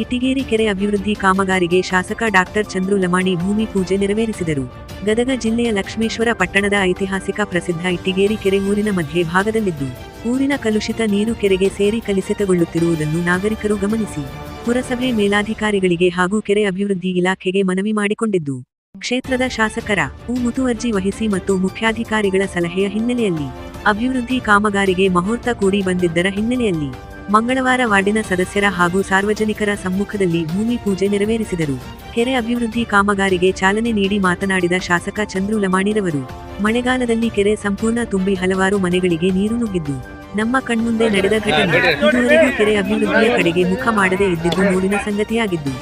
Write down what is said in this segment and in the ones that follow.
ಇಟ್ಟಿಗೇರಿ ಕೆರೆ ಅಭಿವೃದ್ಧಿ ಕಾಮಗಾರಿಗೆ ಶಾಸಕ ಡಾಕ್ಟರ್ ಚಂದ್ರು ಲಮಾಣಿ ಭೂಮಿ ಪೂಜೆ ನೆರವೇರಿಸಿದರು. ಗದಗ ಜಿಲ್ಲೆಯ ಲಕ್ಷ್ಮೇಶ್ವರ ಪಟ್ಟಣದ ಐತಿಹಾಸಿಕ ಪ್ರಸಿದ್ಧ ಇಟ್ಟಿಗೇರಿ ಕೆರೆ ಊರಿನ ಮಧ್ಯೆ ಭಾಗದಲ್ಲಿದ್ದು, ಊರಿನ ಕಲುಷಿತ ನೀರು ಕೆರೆಗೆ ಸೇರಿ ಕಲುಷಿತಗೊಳ್ಳುತ್ತಿರುವುದನ್ನು ನಾಗರಿಕರು ಗಮನಿಸಿ. ಪುರಸಭೆ ಮೇಲಾಧಿಕಾರಿಗಳಿಗೆ ಹಾಗೂ ಕೆರೆ ಅಭಿವೃದ್ಧಿ ಇಲಾಖೆಗೆ ಮನವಿ ಮಾಡಿಕೊಂಡಿದ್ದು, ಕ್ಷೇತ್ರದ ಶಾಸಕರ ಹೂ ಮುತುವರ್ಜಿ ವಹಿಸಿ ಮತ್ತು ಮುಖ್ಯಾಧಿಕಾರಿಗಳ ಸಲಹೆಯ ಹಿನ್ನೆಲೆಯಲ್ಲಿ ಅಭಿವೃದ್ಧಿ ಕಾಮಗಾರಿಗೆ ಮುಹೂರ್ತ ಕೂಡಿ ಬಂದಿದ್ದರ ಹಿನ್ನೆಲೆಯಲ್ಲಿ ಮಂಗಳವಾರ ವಾರ್ಡಿನ ಸದಸ್ಯರ ಹಾಗೂ ಸಾರ್ವಜನಿಕರ ಸಮ್ಮುಖದಲ್ಲಿ ಭೂಮಿ ಪೂಜೆ ನೆರವೇರಿಸಿದರು. ಕೆರೆ ಅಭಿವೃದ್ಧಿ ಕಾಮಗಾರಿಗೆ ಚಾಲನೆ ನೀಡಿ ಮಾತನಾಡಿದ ಶಾಸಕ ಚಂದ್ರು ಲಮಾಣಿರವರು ಮಳೆಗಾಲದಲ್ಲಿ ಕೆರೆ ಸಂಪೂರ್ಣ ತುಂಬಿ ಹಲವಾರು ಮನೆಗಳಿಗೆ ನೀರು ನುಗ್ಗಿದ್ದು, ನಮ್ಮ ಕಣ್ಮುಂದೆ ನಡೆದ ಘಟನೆ ಇದುವರೆಗೂ ಕೆರೆ ಅಭಿವೃದ್ಧಿಯ ಕಡೆಗೆ ಮುಖ ಮಾಡದೇ ಇದ್ದಿದ್ದು ನೋಡಿನ ಸಂಗತಿಯಾಗಿದ್ದು,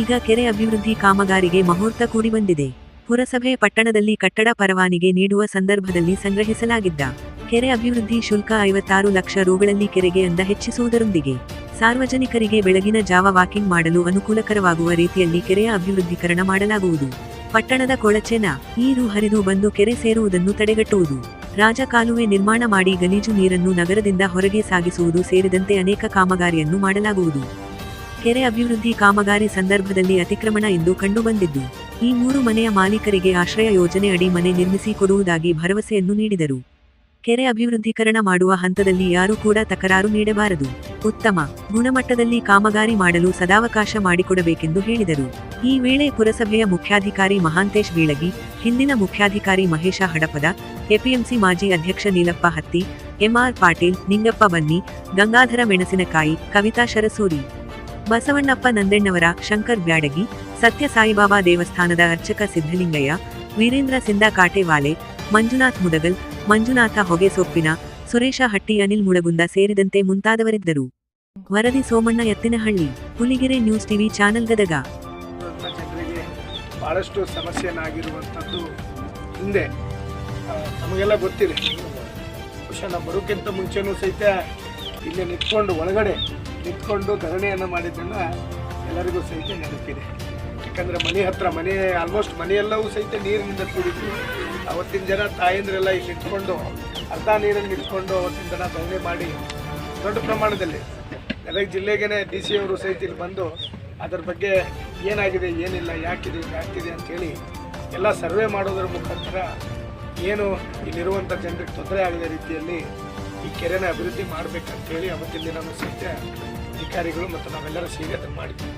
ಈಗ ಕೆರೆ ಅಭಿವೃದ್ಧಿ ಕಾಮಗಾರಿಗೆ ಮುಹೂರ್ತ ಕೂಡಿ ಬಂದಿದೆ. ಪುರಸಭೆ ಪಟ್ಟಣದಲ್ಲಿ ಕಟ್ಟಡ ಪರವಾನಿಗೆ ನೀಡುವ ಸಂದರ್ಭದಲ್ಲಿ ಸಂಗ್ರಹಿಸಲಾಗಿದ್ದ ಕೆರೆ ಅಭಿವೃದ್ಧಿ ಶುಲ್ಕ ಐವತ್ತಾರು ಲಕ್ಷ ರುಗಳಲ್ಲಿ ಕೆರೆಗೆ ಅಂದ ಹೆಚ್ಚಿಸುವುದರೊಂದಿಗೆ, ಸಾರ್ವಜನಿಕರಿಗೆ ಬೆಳಗಿನ ಜಾವ ವಾಕಿಂಗ್ ಮಾಡಲು ಅನುಕೂಲಕರವಾಗುವ ರೀತಿಯಲ್ಲಿ ಕೆರೆಯ ಅಭಿವೃದ್ಧೀಕರಣ ಮಾಡಲಾಗುವುದು. ಪಟ್ಟಣದ ಕೊಳಚೆನ ನೀರು ಹರಿದು ಬಂದು ಕೆರೆ ಸೇರುವುದನ್ನು ತಡೆಗಟ್ಟುವುದು. ರಾಜಕಾಲುವೆ ನಿರ್ಮಾಣ ಮಾಡಿ ಗಲೀಜು ನೀರನ್ನು ನಗರದಿಂದ ಹೊರಗೆ ಸಾಗಿಸುವುದು ಸೇರಿದಂತೆ ಅನೇಕ ಕಾಮಗಾರಿಯನ್ನು ಮಾಡಲಾಗುವುದು. ಕೆರೆ ಅಭಿವೃದ್ಧಿ ಕಾಮಗಾರಿ ಸಂದರ್ಭದಲ್ಲಿ ಅತಿಕ್ರಮಣ ಎಂದು ಕಂಡುಬಂದಿದ್ದು, ಈ ಮೂರು ಮನೆಯ ಮಾಲೀಕರಿಗೆ ಆಶ್ರಯ ಯೋಜನೆ ಅಡಿ ಮನೆ ನಿರ್ಮಿಸಿ ಕೊಡುವುದಾಗಿ ಭರವಸೆಯನ್ನು ನೀಡಿದರು. ಕೆರೆ ಅಭಿವೃದ್ಧೀಕರಣ ಮಾಡುವ ಹಂತದಲ್ಲಿ ಯಾರೂ ಕೂಡ ತಕರಾರು ನೀಡಬಾರದು. ಉತ್ತಮ, ಗುಣಮಟ್ಟದಲ್ಲಿ ಕಾಮಗಾರಿ ಮಾಡಲು ಸದಾವಕಾಶ ಮಾಡಿಕೊಡಬೇಕೆಂದು ಹೇಳಿದರು. ಈ ವೇಳೆ ಪುರಸಭೆಯ ಮುಖ್ಯಾಧಿಕಾರಿ ಮಹಾಂತೇಶ್ ಬೀಳಗಿ, ಹಿಂದಿನ ಮುಖ್ಯಾಧಿಕಾರಿ ಮಹೇಶ ಹಡಪದ ಎಪಿಎಂಸಿ ಮಾಜಿ ಅಧ್ಯಕ್ಷ ನೀಲಪ್ಪ ಹತ್ತಿ, ಎಂಆರ್ ಪಾಟೀಲ್, ನಿಂಗಪ್ಪ ಬನ್ನಿ, ಗಂಗಾಧರ ಮೆಣಸಿನಕಾಯಿ, ಕವಿತಾ ಶರಸೂರಿ, ಬಸವಣ್ಣಪ್ಪ ನಂದೆಣ್ಣವರ, ಶಂಕರ್ ಬ್ಯಾಡಗಿ, ಸತ್ಯ ಸಾಯಿಬಾಬಾ ದೇವಸ್ಥಾನದ ಅರ್ಚಕ ಸಿದ್ದಲಿಂಗಯ್ಯ ವೀರೇಂದ್ರ ಸಿಂದ ಕಾಟೇವಾಲೆ, ಮಂಜುನಾಥ್ ಮುದಗಲ್ ಮಂಜುನಾಥ ಹೊಗೆಸೊಪ್ಪಿನ ಸುರೇಶ ಹಟ್ಟಿ ಅನಿಲ್ ಮುಳಗುಂದ ಸೇರಿದಂತೆ ಮುಂತಾದವರಿದ್ದರು. ವರದಿ Somanna Ettinahalli, Huligere news TV channel Gadag. ಬಹಳಷ್ಟು ಸಮಸ್ಯೆನಾಗಿರುವಂಥದ್ದು ಹಿಂದೆ ನಮಗೆಲ್ಲ ಗೊತ್ತಿದೆ. ಬಹುಶಃ ನಾವು ಬರೋಕ್ಕಿಂತ ಮುಂಚೆನೂ ಸಹಿತ ಇಲ್ಲಿ ನಿಂತ್ಕೊಂಡು ಒಳಗಡೆ ನಿಂತ್ಕೊಂಡು ಧರಣಿಯನ್ನು ಮಾಡಿದ್ದನ್ನು ಎಲ್ಲರಿಗೂ ಸಹಿತ ನೆನಪಿದೆ. ಯಾಕಂದರೆ ಮನೆ ಹತ್ರ, ಮನೆ ಆಲ್ಮೋಸ್ಟ್ ಮನೆಯೆಲ್ಲವೂ ಸಹಿತ ನೀರಿನಿಂದ ಕೂಡಿದ್ದು ಅವತ್ತಿನ ಜನ ತಾಯಂದ್ರೆಲ್ಲ ಇಲ್ಲಿ ಇಟ್ಕೊಂಡು ಅರ್ಧ ನೀರನ್ನು ನಿಂತ್ಕೊಂಡು ಅವತ್ತಿನ ಜನ ಧರಣಿ ಮಾಡಿ ದೊಡ್ಡ ಪ್ರಮಾಣದಲ್ಲಿ ಗದಗ ಜಿಲ್ಲೆಗೇ ಡಿ ಸಿ ಅವರು ಸಹಿತ ಇಲ್ಲಿ ಬಂದು ಅದರ ಬಗ್ಗೆ ಏನಾಗಿದೆ, ಏನಿಲ್ಲ, ಯಾಕಿದೆ ಯಾಕಿದೆ ಅಂತೇಳಿ ಎಲ್ಲ ಸರ್ವೆ ಮಾಡೋದ್ರ ಮುಖಾಂತರ ಏನು ಇಲ್ಲಿರುವಂಥ ಜನರಿಗೆ ತೊಂದರೆ ಆಗದ ರೀತಿಯಲ್ಲಿ ಈ ಕೆರೆನ ಅಭಿವೃದ್ಧಿ ಮಾಡಬೇಕಂತೇಳಿ ಅವತ್ತಿನ ದಿನ ಸಹಿತ ಅಧಿಕಾರಿಗಳು ಮತ್ತು ನಾವೆಲ್ಲರೂ ಸೇರಿ ಅದನ್ನು ಮಾಡಿದ್ವಿ.